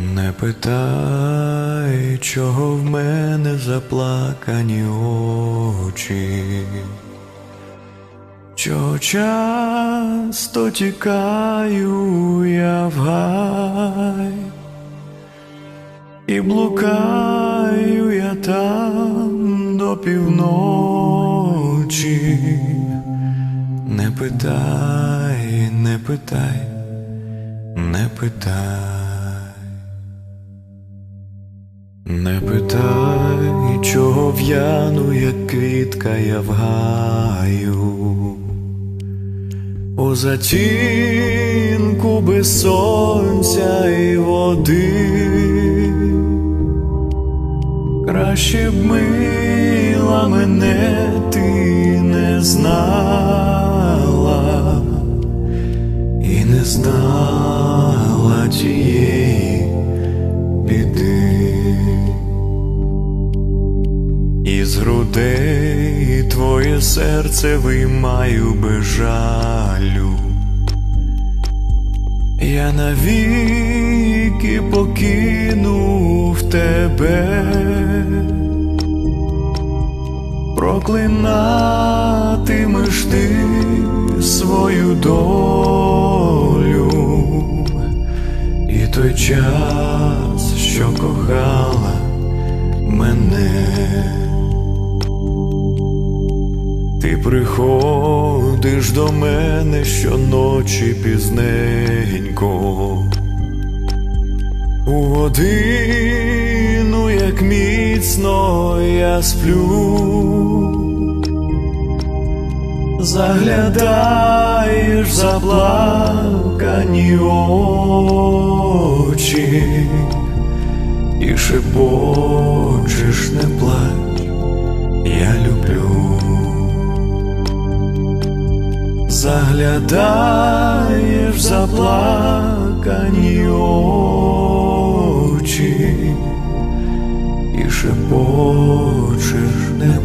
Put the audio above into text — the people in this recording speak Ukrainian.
Не питай, чого в мене заплакані очі, чого часто тікаю я в гай, і блукаю я там до півночі. Не питай, не питай, не питай. Не питай, чого в'яну, як квітка я в гаю. У затінку без сонця і води. Краще б мила мене ти не знала Із грудей твоє серце виймаю без жалю. Я навіки покинув тебе, проклинатимеш ти свою долю і той час, Ти приходиш до мене щоночі пізненько, у годину, як міцно я сплю, заглядаєш в заплакані очі і шепочеш Заглядаєш в заплакані очі і шепочеш не